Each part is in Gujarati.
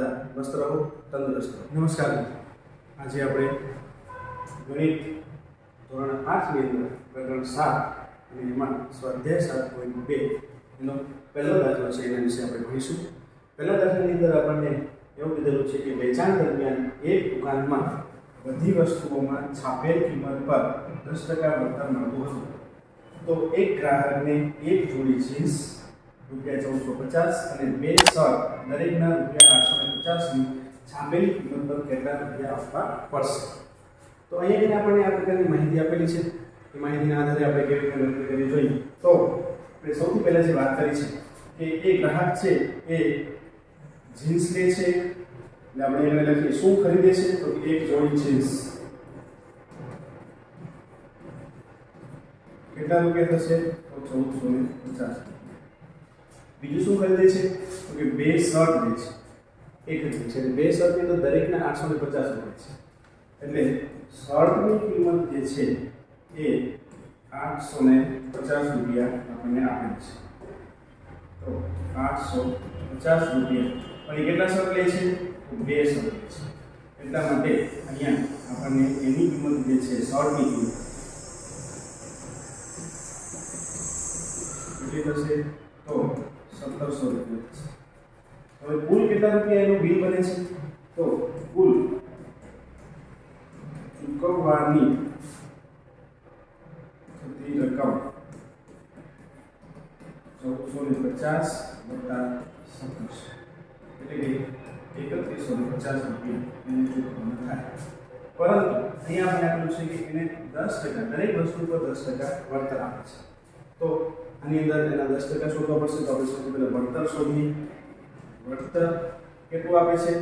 બધા મસ્ત રહો, તંદુરસ્ત રહો. નમસ્કાર. આજે આપણે ગણિત ધોરણ આઠની અંદર પ્રકરણ સાત અને એમાં સ્વાધ્યાય સાત પોઈન્ટ બે એનો પહેલો દાખલો છે, એના વિશે આપણે ભણીશું. પહેલા દાખલાની અંદર આપણને એવું કીધેલું છે કે વેચાણ દરમિયાન એક દુકાનમાં બધી વસ્તુઓમાં છાપેલ કિંમત પર દસ ટકા વળતર મળતું હતું. તો એક ગ્રાહકને એક જોડી જીન્સ રૂપિયા ચૌદસો પચાસ અને બે સર દરેકના રૂપિયા આઠસો ને પચાસની છાપેલી કિંમત કેટલા રૂપિયા આપવા પડશે? તો અહીંયા આપણને આ પ્રકારની માહિતી આપેલી છે. એ માહિતીના આધારે આપણે કેવી રીતે ગણતરી કરવી જોઈએ? તો આપણે સૌથી પહેલાં જે વાત કરી છે કે એ ગ્રાહક છે એ જીન્સ લે છે. એટલે આપણે એને લખીએ, શું ખરીદે છે? તો એક જોડી જીન્સ. કેટલા રૂપિયા થશે? તો ચૌદસો ને પચાસ. બીજું શું ખરીદે છે? તો કે બે શર્ટ લે છે. એ ખરીદે છે. બે શર્ટની તો દરેકના આઠસો ને પચાસ રૂપિયા છે. એટલે શર્ટની કિંમત જે છે એ આઠસો ને પચાસ રૂપિયા આપણને આપેલ છે. તો આઠસો પચાસ રૂપિયા. પણ એ કેટલા શર્ટ લે છે? બે શર્ટ લે છે. એટલા માટે અહીંયા આપણને એની કિંમત જે છે શર્ટની કિંમત. કેટલી થશે? સત્તરસો રૂપિયા હવે કુલ કેટલા રૂપિયા એનું બિલ બને છે? તો કુલ ચૂકવવાની થતી રકમ ચૌદસો ને પચાસ વત્તા સત્તરસો. એટલે કે એકત્રીસો ને પચાસ રૂપિયા એને ચૂકવવાનું થાય. પરંતુ અહીંયા આપણે આપ્યું છે કે એને દસ ટકા, દરેક વસ્તુ પર દસ ટકા વળતર આપે છે. તો આની અંદર એના દસ ટકા શોધવા પડશે તો આપણે સૌથી પહેલાં વળતર શોધીએ. વળતર કેટલું આપે છે?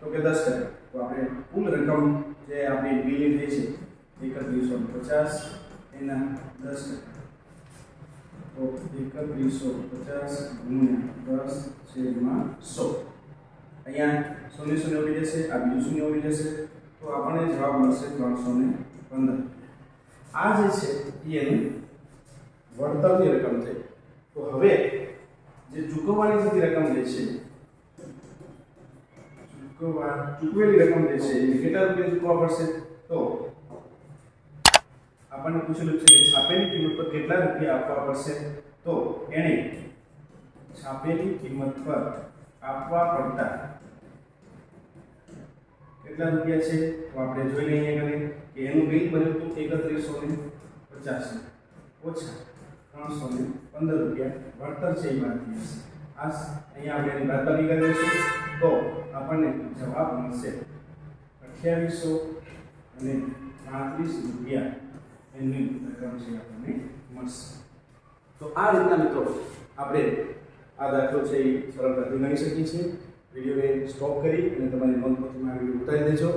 તો કે દસ ટકા. તો આપણે કુલ રકમ જે આપણી બિલિંગ થઈ છે, એકત્રીસો પચાસ, એના દસ ટકા. તો એકત્રીસો પચાસ ગુણ્યા દસ છેદમાં સો. અહીંયા શૂન્ય શૂન્ય ઉડી જશે, આ બીજું શૂન્ય ઉડી જશે. તો આપણને જવાબ મળશે ત્રણસો ને પંદર. આ જે છે, એ એની વળતરની રકમ થઈ. તો હવે જે ચૂકવવાની થતી રકમ જે છે ચૂકવેલી રકમ જે છે એ કેટલા રૂપિયા ચૂકવવા પડશે? તો આપણને પૂછેલું છે કે છાપેલી કિંમત પર કેટલા રૂપિયા આપવા પડશે? તો એણે છાપેલી કિંમત પર આપવા પડતા કેટલા રૂપિયા છે? તો આપણે જોઈ લઈએ કે એનું બિલ બન્યું હતું એકત્રીસો ને પચાસ. ઓછા. ત્રણસો ને પંદર રૂપિયા વળતર છે એ બાકી હશે આ અહીંયા આપણે એની બાદબાકી કરી તો આપણને જવાબ મળશે. અઠ્યાવીસો અને પાંત્રીસ રૂપિયા એની રકમ છે આપણને મળશે. તો આ રીતના મિત્રો, આપણે આ દાખલો છે એ સરળતાથી ગણી શકીએ છીએ. વિડીયોને સ્ટોપ કરી અને તમારી નોંધપોથીમાં વીડિયો ઉતારી દેજો.